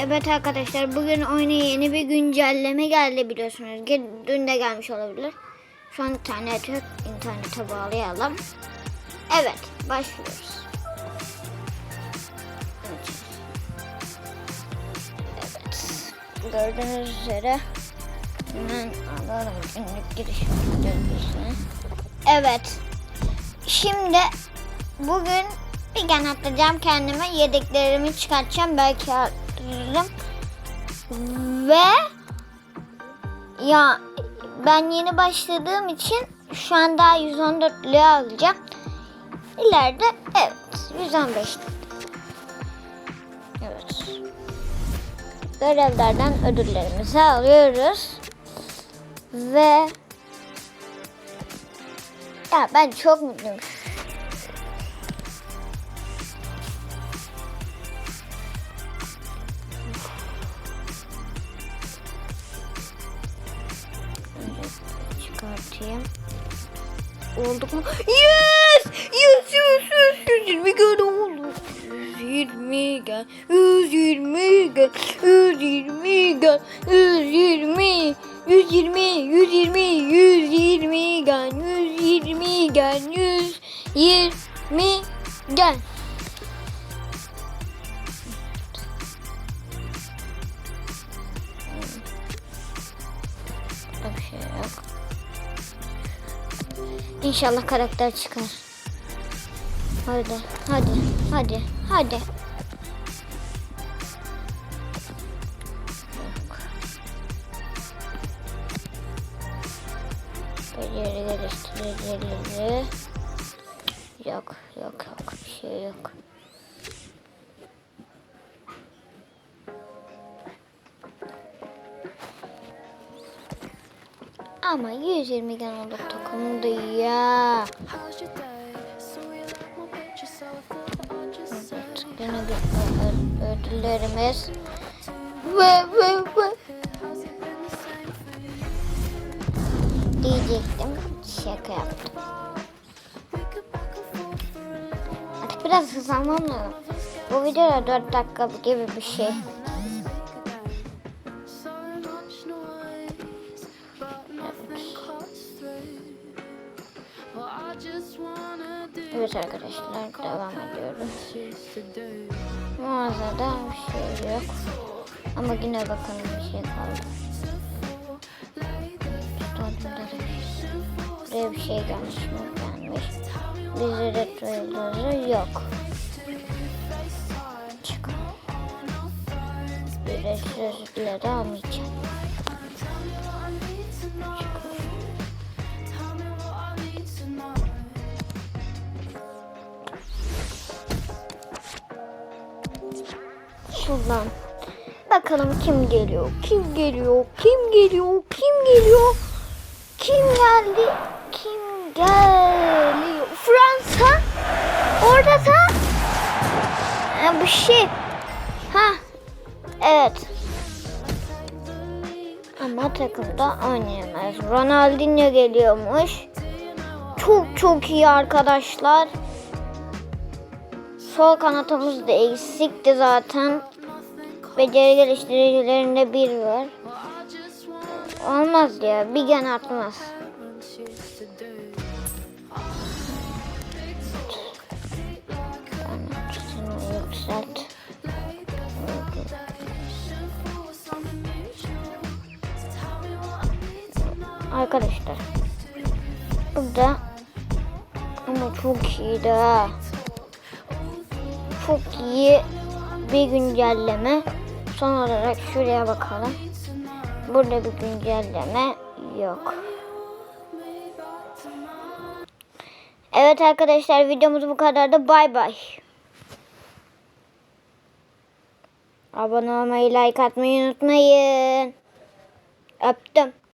Evet arkadaşlar bugün oyuna yeni bir güncelleme geldi biliyorsunuz. Dün de gelmiş olabilir. Şu an internet yok. İnternete bağlayalım. Evet başlıyoruz. Evet. Gördüğünüz üzere hemen alalım günlük giriş bilgisini. Evet. Şimdi bugün bir gen atacağım kendime. Yedeklerimi çıkartacağım. Belki arttırırım. Ve ya ben yeni başladığım için şu an daha 114 lira alacağım. İleride evet 115 Evet. Görevlerden ödüllerimizi alıyoruz. Ve ya ben çok mutluyum. Olduk mu? Yes! Yes, yes, yes. 120 gen oldu. 120 gen. 120 gen. 120 gen. 120. 120, 120, 120 gen. 120 gen. 120 gen. Burada İnşallah karakter çıkar. Hadi, hadi, hadi, hadi. Beceri geliştiricileri. Yok, yok, yok. Bir şey yok. That I'd just say Evet, yine bir ödüllerimiz. Ve ve ve diyecektim. Şaka yaptım. Artık biraz hızlanmam lazım. Bu videoda 4 dakika gibi bir şey. Evet arkadaşlar devam ediyoruz. Mağazada bir şey yok. Ama yine bakalım bir şey kaldı. Buraya bir şey gelmiş mi? Gelmiş. Bizi retro yıldızı yok. Çıkalım. Ücretsiz bile de Şuradan. Bakalım kim geliyor? Kim geliyor? Kim geliyor? Kim geliyor? Kim geldi? Kim geliyor? Fransa? Orada da Ha, bu şey. Ha. Evet. Ama takımda oynayamaz. Ronaldinho geliyormuş. Çok çok iyi arkadaşlar. Sol kanatımız da eksikti zaten. Beceri geliştiricilerinde bir var. Olmaz ya. Bir gen. Kanatını yükselt. Arkadaşlar. Burada ama çok iyi de Çok iyi bir güncelleme. Son olarak şuraya bakalım. Burada bir güncelleme yok. Evet arkadaşlar videomuz bu kadardı. Bay bay. Abone olmayı, like atmayı unutmayın. Öptüm.